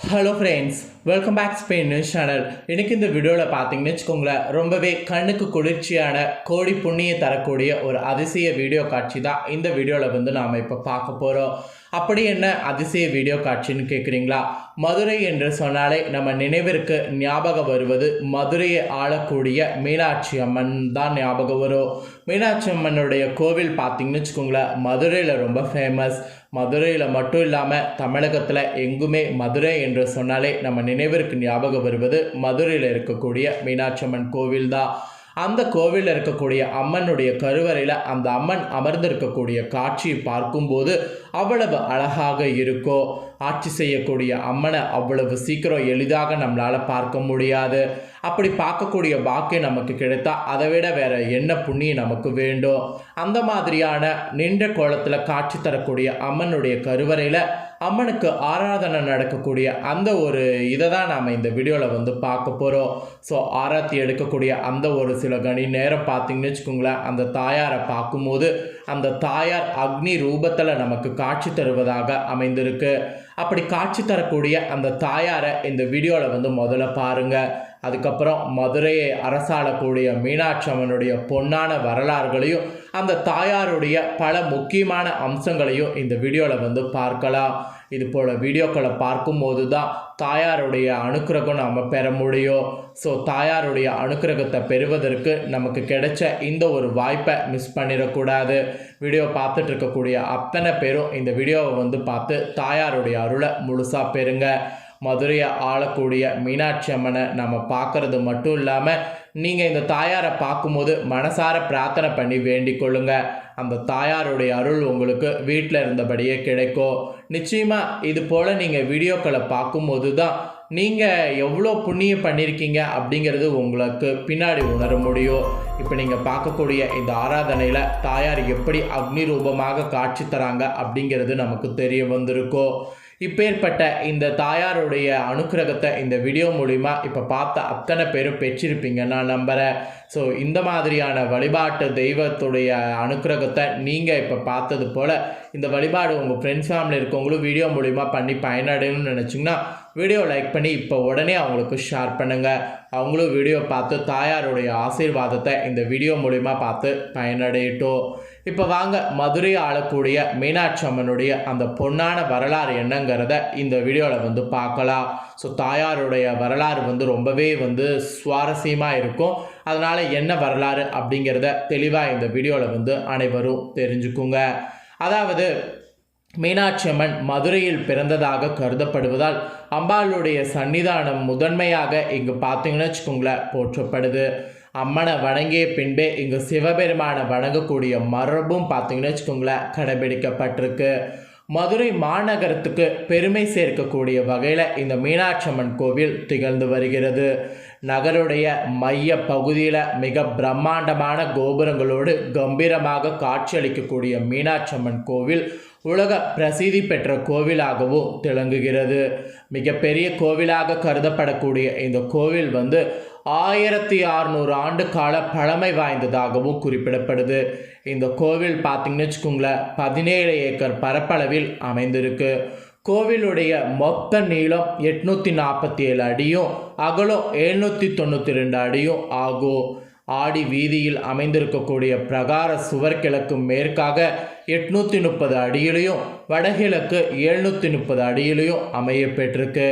Hello friends welcome back Spain news channel எனக்கு இந்த வீடியோவில் பார்த்தீங்கன்னு வச்சுக்கோங்களேன் ரொம்பவே கண்ணுக்கு குளிர்ச்சியான கோடி புண்ணியை தரக்கூடிய ஒரு அதிசய வீடியோ காட்சி தான் இந்த வீடியோவில் வந்து நாம் இப்போ பார்க்க போகிறோம் அப்படி என்ன அதிசய வீடியோ காட்சின்னு கேட்குறீங்களா மதுரை என்று சொன்னாலே நம்ம நினைவிற்கு ஞாபகம் வருவது மதுரையை ஆளக்கூடிய மீனாட்சி அம்மன் தான் ஞாபகம் வரும். மீனாட்சி அம்மனுடைய கோவில் பார்த்தீங்கன்னு வச்சுக்கோங்களேன் மதுரையில் ரொம்ப ஃபேமஸ் மதுரையில் மட்டும் இல்லாமல் தமிழகத்தில் எங்குமே மதுரை என்று சொன்னாலே நம்ம நினைவிற்கு ஞாபகம் வருவது மதுரையில் இருக்கக்கூடிய மீனாட்சி அம்மன் கோவில் தான் அந்த கோவிலில் இருக்கக்கூடிய அம்மனுடைய கருவறையில் அந்த அம்மன் அமர்ந்திருக்கக்கூடிய காட்சியை பார்க்கும்போது அவ்வளவு அழகாக இருக்கோ ஆட்சி செய்யக்கூடிய அம்மனை அவ்வளவு சீக்கிரம் எளிதாக நம்மளால் பார்க்க முடியாது. அப்படி பார்க்கக்கூடிய பாக்கியம் நமக்கு கிடைத்தா அதை விட வேற என்ன புண்ணியம் நமக்கு வேண்டும்? அந்த மாதிரியான நின்ற கோலத்தில் காட்சி தரக்கூடிய அம்மனுடைய கருவறையில் அம்மனுக்கு ஆராதனை நடக்கக்கூடிய அந்த ஒரு இதை தான் நாம் இந்த வீடியோவில் வந்து பார்க்க போகிறோம் ஸோ ஆராத்தி எடுக்கக்கூடிய அந்த ஒரு சில கணி நேரம் பார்த்தீங்கன்னு வச்சுக்கோங்களேன். அந்த தாயாரை பார்க்கும்போது அந்த தாயார் அக்னி ரூபத்தில் நமக்கு காட்சி தருவதாக அமைந்திருக்கு. அப்படி காட்சி தரக்கூடிய அந்த தாயாரை இந்த வீடியோவில் வந்து முதல்ல பாருங்கள் அதுக்கப்புறம் மதுரையை அரசாளக்கூடிய மீனாட்சி அம்மனுடைய பொன்னான வரலாறுகளையும் அந்த தாயாருடைய பல முக்கியமான அம்சங்களையும் இந்த வீடியோவில் வந்து பார்க்கலாம். இது போல் வீடியோக்களை பார்க்கும்போது தான் தாயாருடைய அனுக்கிரகம் நாம் பெற முடியும். ஸோ தாயாருடைய அனுக்கிரகத்தை பெறுவதற்கு நமக்கு கிடைச்ச இந்த ஒரு வாய்ப்பை மிஸ் பண்ணிடக்கூடாது. வீடியோ பார்த்துட்டு இருக்கக்கூடிய அத்தனை பேரும் இந்த வீடியோவை வந்து பார்த்து தாயாருடைய அருளை முழுசாக பெறுங்க. மதுரையை ஆளக்கூடிய மீனாட்சி அம்மனை நம்ம பார்க்கறது மட்டும் இல்லாமல் நீங்கள் இந்த தாயாரை பார்க்கும்போது மனசார பிரார்த்தனை பண்ணி வேண்டிக் கொள்ளுங்க. அந்த தாயாருடைய அருள் உங்களுக்கு வீட்டில் இருந்தபடியே கிடைக்கும். நிச்சயமாக இது போல் நீங்கள் வீடியோக்களை பார்க்கும்போது தான் நீங்கள் எவ்வளோ புண்ணியம் பண்ணியிருக்கீங்க அப்படிங்கிறது உங்களுக்கு பின்னாடி உணர முடியும். இப்போ நீங்கள் பார்க்கக்கூடிய இந்த ஆராதனையில் தாயார் எப்படி அக்னி ரூபமாக காட்சி தராங்க அப்படிங்கிறது நமக்கு தெரிய வந்திருக்கோ இப்பேற்பட்ட இந்த தாயாருடைய அனுக்கிரகத்தை இந்த வீடியோ மூலிமா இப்போ பார்த்த அத்தனை பேரும் பெற்றிருப்பீங்க. நான் நம்புகிறேன் ஸோ இந்த மாதிரியான வழிபாட்டு தெய்வத்துடைய அனுக்கிரகத்தை நீங்கள் இப்போ பார்த்தது போல் இந்த வழிபாடு உங்கள் ஃப்ரெண்ட்ஸ் ஃபேமிலி இருக்கவங்களும் வீடியோ மூலிமா பண்ணி பயனடையணும்னு நினச்சிங்கன்னா வீடியோ லைக் பண்ணி இப்போ உடனே அவங்களுக்கு ஷேர் பண்ணுங்கள் அவங்களும் வீடியோ பார்த்து தாயாருடைய ஆசீர்வாதத்தை இந்த வீடியோ மூலிமா பார்த்து பயனடையட்டும். இப்போ வாங்க மதுரை ஆளக்கூடிய மீனாட்சி அம்மனுடைய அந்த பொன்னான வரலாறு என்னங்கிறத இந்த வீடியோவில் வந்து பார்க்கலாம். ஸோ தாயாருடைய வரலாறு வந்து ரொம்பவே வந்து சுவாரஸ்யமாக இருக்கும். அதனால் என்ன வரலாறு அப்படிங்கிறத தெளிவாக இந்த வீடியோவில் வந்து அனைவரும் தெரிஞ்சுக்குங்க. அதாவது மீனாட்சி அம்மன் மதுரையில் பிறந்ததாக கருதப்படுவதால் அம்பாளுடைய சன்னிதானம் முதன்மையாக இங்கு பார்த்தீங்கன்னு வச்சுக்கோங்களேன் போற்றப்படுது. அம்மனை வணங்கிய பின்பே இங்கு சிவபெருமானை வணங்கக்கூடிய மரபும் பார்த்தீங்கன்னு வச்சுக்கோங்களேன் கடைபிடிக்கப்பட்டிருக்கு. மதுரை மாநகரத்துக்கு பெருமை சேர்க்கக்கூடிய வகையில் இந்த மீனாட்சி அம்மன் கோவில் திகழ்ந்து வருகிறது. நகருடைய மைய பகுதியில் மிக பிரம்மாண்டமான கோபுரங்களோடு கம்பீரமாக காட்சியளிக்கக்கூடிய மீனாட்சி அம்மன் கோவில் உலக பிரசித்தி பெற்ற கோவிலாகவும் திளங்குகிறது. மிகப்பெரிய கோவிலாக கருதப்படக்கூடிய இந்த கோவில் வந்து ஆயிரத்தி அறுநூறு ஆண்டு கால பழமை வாய்ந்ததாகவும் குறிப்பிடப்படுது. இந்த கோவில் பார்த்தீங்கன்னு வச்சுக்கோங்களேன் பதினேழு ஏக்கர் பரப்பளவில் அமைந்திருக்கு. கோவிலுடைய மொத்த நீளம் எட்நூற்றி நாற்பத்தி ஏழு அடியும் அகலம் எழுநூற்றி தொண்ணூற்றி ரெண்டு அடியும் ஆகும். ஆடி வீதியில் அமைந்திருக்கக்கூடிய பிரகார சுவர் கிழக்கு மேற்காக எட்நூற்றி முப்பது அடியிலையும் வடகிழக்கு எழுநூற்றி முப்பது அடியிலையும் அமைய பெற்றிருக்கு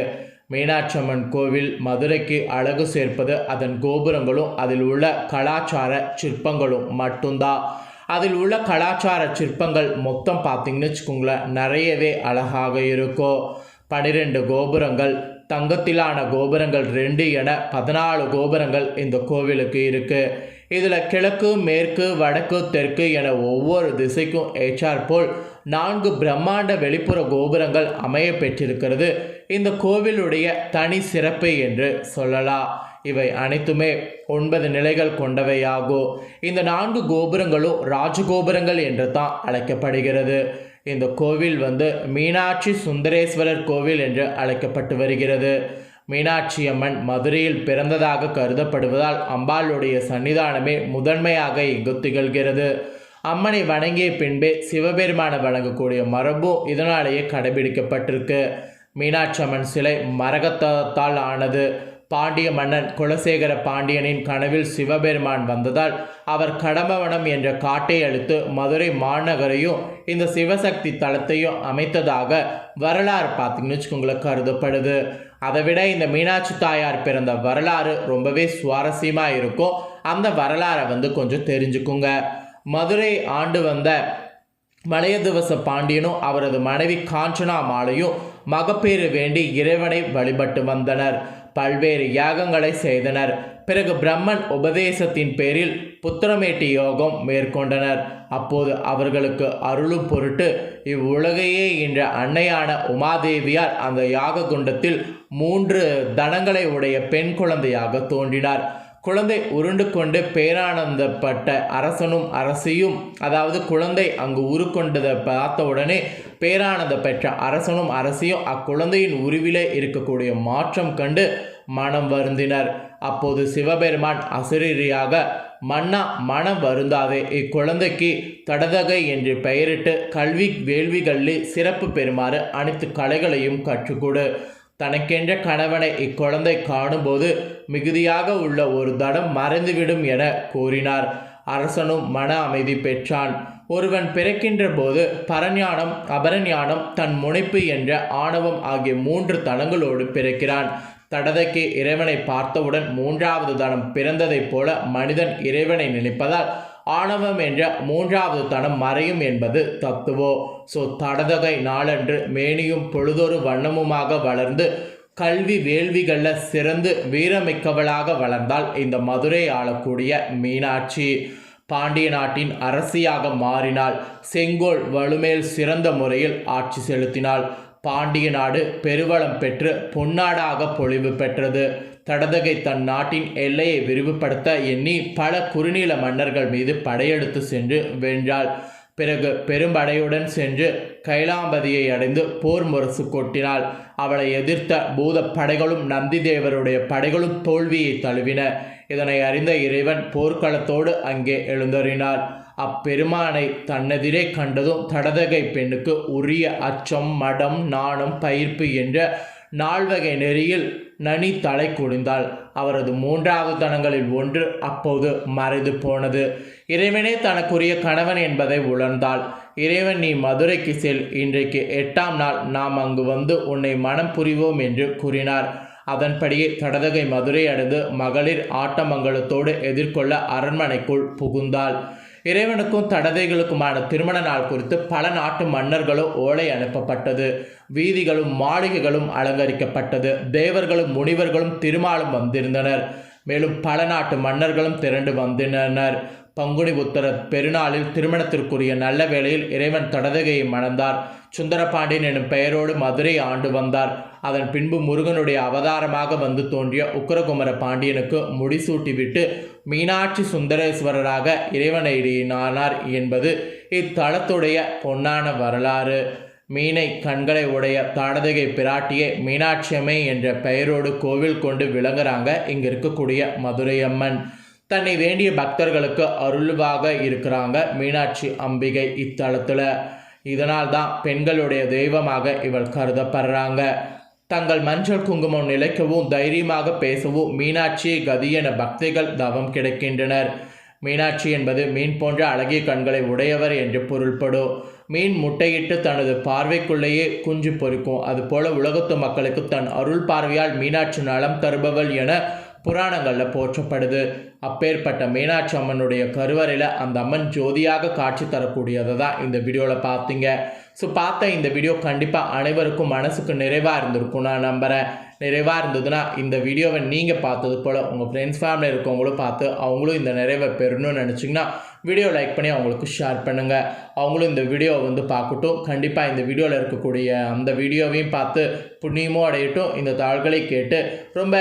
மீனாட்சி அம்மன் கோவில் மதுரைக்கு அழகு சேர்ப்பது அதன் கோபுரங்களும் அதில் உள்ள கலாச்சார சிற்பங்களும் மட்டும்தான் அதில் உள்ள கலாச்சார சிற்பங்கள் மொத்தம் பார்த்தீங்கன்னு வச்சுக்கோங்களேன் நிறையவே அழகாக இருக்கும் பனிரெண்டு கோபுரங்கள் தங்கத்திலான கோபுரங்கள் ரெண்டு என பதினாலு கோபுரங்கள் இந்த கோவிலுக்கு இருக்குது இதில் கிழக்கு மேற்கு வடக்கு தெற்கு என ஒவ்வொரு திசைக்கும் ஏற்றாற்போல் நான்கு பிரம்மாண்ட வெளிப்புற கோபுரங்கள் அமைய பெற்றிருக்கிறது. இந்த கோவிலுடைய தனி சிறப்பு என்று சொல்லலாம். இவை அனைத்துமே ஒன்பது நிலைகள் கொண்டவையாகும் இந்த நான்கு கோபுரங்களும் ராஜகோபுரங்கள் என்று தான் அழைக்கப்படுகிறது. இந்த கோவில் வந்து மீனாட்சி சுந்தரேஸ்வரர் கோவில் என்று அழைக்கப்பட்டு வருகிறது. மீனாட்சி அம்மன் மதுரையில் பிறந்ததாக கருதப்படுவதால் அம்பாளுடைய சன்னிதானமே முதன்மையாக இங்கு திகழ்கிறது. அம்மனை வணங்கிய பின்பே சிவபெருமானை வணங்கக்கூடிய மரபும் இதனாலேயே கடைபிடிக்கப்பட்டிருக்கு. மீனாட்சி அம்மன் சிலை மரகத்தால் ஆனது. பாண்டிய மன்னன் குலசேகர பாண்டியனின் கனவில் சிவபெருமான் வந்ததால் அவர் கடம்பவனம் என்ற காட்டை அழித்து மதுரை மாநகரையும் இந்த சிவசக்தி தலத்தையும் அமைத்ததாக வரலாறு பார்த்தீங்கன்னு வச்சுக்கோங்களேன் கருதப்படுது. அதை விட இந்த மீனாட்சி தாயார் பிறந்த வரலாறு ரொம்பவே சுவாரஸ்யமாக இருக்கும். அந்த வரலாறை வந்து கொஞ்சம் தெரிஞ்சுக்குங்க. மதுரை ஆண்டு வந்த மலையதிவச பாண்டியனும் அவரது மனைவி காஞ்சனா மாலையும் மகப்பேறு வேண்டி இறைவனை வழிபட்டு வந்தனர். பல்வேறு யாகங்களை செய்தனர். பிறகு பிரம்மன் உபதேசத்தின் பேரில் புத்திரமேட்டி யோகம் மேற்கொண்டனர். அப்போது அவர்களுக்கு அருளும் பொருட்டு இவ்வுலகையே என்ற அன்னையான உமாதேவியார் அந்த யாக குண்டத்தில் மூன்று தனங்களை உடைய பெண் குழந்தையாக தோன்றினார். குழந்தை உருண்டு கொண்டு பேரானந்தப்பட்ட அரசனும் அரசியும் அதாவது குழந்தை அங்கு உருக்கொண்டதை பார்த்த உடனே பேரானந்த பெற்ற அரசனும் அரசியும் அக்குழந்தையின் உருவிலே இருக்கக்கூடிய மாற்றம் கண்டு மனம் வருந்தினர். அப்போது சிவபெருமான் அசிரியாக மன்னா மனம் வருந்தாதே இக்குழந்தைக்கு தடதகை என்று பெயரிட்டு கல்வி வேள்விகளில் சிறப்பு பெறுமாறு அனைத்து கலைகளையும் கற்றுக்கொடு. தனக்கென்ற கணவனை இக்குழந்தை காணும்போது மிகுதியாக உள்ள ஒரு தடம் மறைந்துவிடும் என கூறினார். அரசனும் மன அமைதி பெற்றான். ஒருவன் பிறக்கின்ற போது பரஞானம் அபரஞானம் தன் முனைப்பு என்ற ஆணவம் ஆகிய மூன்று தனங்களோடு பிறக்கிறான். தடதைக்கு இறைவனை பார்த்தவுடன் மூன்றாவது தனம் பிறந்ததைப் போல மனிதன் இறைவனை நினைப்பதால் ஆணவம் என்ற மூன்றாவது தனம் மறையும் என்பது தத்துவோ. ஸோ தடதகை நாளன்று மேனியும் பொழுதொரு வண்ணமுமாக வளர்ந்து கல்வி வேள்விகளில் சிறந்து வீரமிக்கவளாக வளர்ந்தால் இந்த மதுரை ஆளக்கூடிய மீனாட்சி. பாண்டிய நாட்டின் அரசியாக மாறினாள் செங்கோல் வலுமேல் சிறந்த முறையில் ஆட்சி செலுத்தினாள் பாண்டிய நாடு பெருவளம் பெற்று பொன்னாடாக பொழிவு பெற்றது. தடதகை தன் நாட்டின் எல்லையை விரிவுபடுத்த எண்ணி பல குறுநீள மன்னர்கள் மீது படையெடுத்து சென்று வென்றாள். பிறகு பெரும்படையுடன் சென்று கைலாம்பதியை அடைந்து போர் முரசு கொட்டினாள். அவளை எதிர்த்த பூத படைகளும் நந்தி தேவருடைய படைகளும் தோல்வியை தழுவின. இதனை அறிந்த இறைவன் போர்க்களத்தோடு அங்கே எழுந்தறினார். அப்பெருமானை தன்னெதிரே கண்டதும் தடதகை பெண்ணுக்கு உரிய அச்சம் மடம் நாணம் பயிர்ப்பு என்ற நால்வகை நெறியில் நனி தலை குடிந்தாள். அவரது மூன்றாவது தனங்களில் ஒன்று அப்போது மறைந்து போனது. இறைவனே தனக்குரிய கணவன் என்பதை உணர்ந்தாள். இறைவன் நீ மதுரைக்கு செல். இன்றைக்கு எட்டாம் நாள். நாம் அங்கு வந்து உன்னை மனம் புரிவோம் என்று கூறினார். அதன்படியே தடதகை மதுரை அடைந்து மகளிர் ஆட்டமங்கலத்தோடு எதிர்கொள்ள அரண்மனைக்குள் புகுந்தாள். இறைவனுக்கும் தடதைகளுக்குமான திருமண நாள் குறித்து பல நாட்டு மன்னர்களும் ஓலை அனுப்பப்பட்டது. வீதிகளும் மாளிகைகளும் அலங்கரிக்கப்பட்டது. தேவர்களும் முனிவர்களும் திருமாலும் வந்திருந்தனர். மேலும் பல நாட்டு மன்னர்களும் திரண்டு வந்திருந்தனர். பங்குனி உத்தர பெருநாளில் திருமணத்திற்குரிய நல்ல வேளையில் இறைவன் தடதகையை மணந்தார். சுந்தரபாண்டியன் எனும் பெயரோடு மதுரை ஆண்டு வந்தார். அதன் பின்பு முருகனுடைய அவதாரமாக வந்து தோன்றிய உக்கரகுமர பாண்டியனுக்கு முடிசூட்டிவிட்டு மீனாட்சி சுந்தரேஸ்வரராக இறைவனையினானார் என்பது இத்தலத்துடைய பொன்னான வரலாறு. மீனை கண்களை உடைய தாடதகை பிராட்டியை மீனாட்சியம்மை என்ற பெயரோடு கோவில் கொண்டு விளங்குறாங்க இங்கே இருக்கக்கூடிய மதுரையம்மன். தன்னை வேண்டிய பக்தர்களுக்கு அருள்வாக இருக்கிறாங்க மீனாட்சி அம்பிகை இத்தலத்தில். இதனால் தான் பெண்களுடைய தெய்வமாக இவள் கருதப்படுறாங்க. தங்கள் மஞ்சள் குங்குமம் நிலைக்கவும் தைரியமாக பேசவும். மீனாட்சி கதி என பக்திகள் தவம் கிடைக்கின்றனர். மீனாட்சி என்பது மீன் போன்ற அழகிய கண்களை உடையவர் என்று பொருள்படும். மீன் முட்டையிட்டு தனது பார்வைக்குள்ளேயே குஞ்சு பொறிக்கும். அதுபோல உலகத்து மக்களுக்கு தன் அருள் பார்வையால் மீனாட்சி நலம் தருபவள் என புராணங்களில் போற்றப்படுது. அப்பேற்பட்ட மீனாட்சி அம்மனுடைய கருவறையில் அந்த அம்மன் ஜோதியாக காட்சி தரக்கூடியதை தான் இந்த வீடியோவில் பார்த்தீங்க ஸோ பார்த்த இந்த வீடியோ கண்டிப்பாக அனைவருக்கும் மனசுக்கு நிறைவாக இருந்திருக்கும். நான் நம்புகிறேன் நிறைவாக இருந்ததுன்னா இந்த வீடியோவை நீங்கள் பார்த்தது போல் உங்கள் ஃப்ரெண்ட்ஸ் ஃபேமிலி இருக்கவங்களும் பார்த்து அவங்களும் இந்த நிறைவை பெறணும்னு நினச்சிங்கன்னா வீடியோ லைக் பண்ணி அவங்களுக்கு ஷேர் பண்ணுங்கள் அவங்களும் இந்த வீடியோவை வந்து பார்க்கட்டும். கண்டிப்பாக இந்த வீடியோவில் இருக்கக்கூடிய அந்த வீடியோவையும் பார்த்து புண்ணியமும் அடையட்டும். இந்த தாள்களை கேட்டு ரொம்ப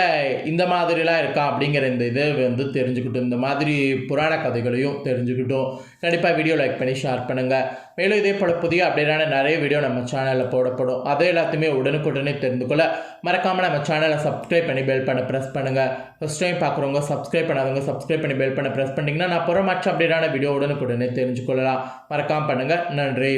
இந்த மாதிரிலாம் இருக்கா அப்படிங்கிற இந்த இதை வந்து தெரிஞ்சுக்கிட்டும். இந்த மாதிரி புராண கதைகளையும் தெரிஞ்சுக்கிட்டும். கண்டிப்பாக வீடியோ லைக் பண்ணி ஷேர் பண்ணுங்கள் மேலும் இதே போல் புதிய அப்படின்னா நிறைய வீடியோ நம்ம சேனலில் போடப்படும். அதை எல்லாத்தையுமே உடனுக்குடனே தெரிந்து கொள்ள மறக்காமல் நம்ம சேனலை சப்ஸ்கிரைப் பண்ணி பெல் பண்ண ப்ரெஸ் பண்ணுங்கள் ஃபஸ்ட் டைம் பார்க்குறவங்க சப்ஸ்கிரைப் பண்ணாதவங்க சப்ஸ்கிரைப் பண்ணி பெல் பண்ண ப்ரெஸ் பண்ணிங்கன்னா நான் புறமாச்சு அப்படின்னா வீடியோ உடனுக்குடனே தெரிஞ்சுக்கொள்ளலாம். மறக்காமல் பண்ணுங்கள் நன்றி.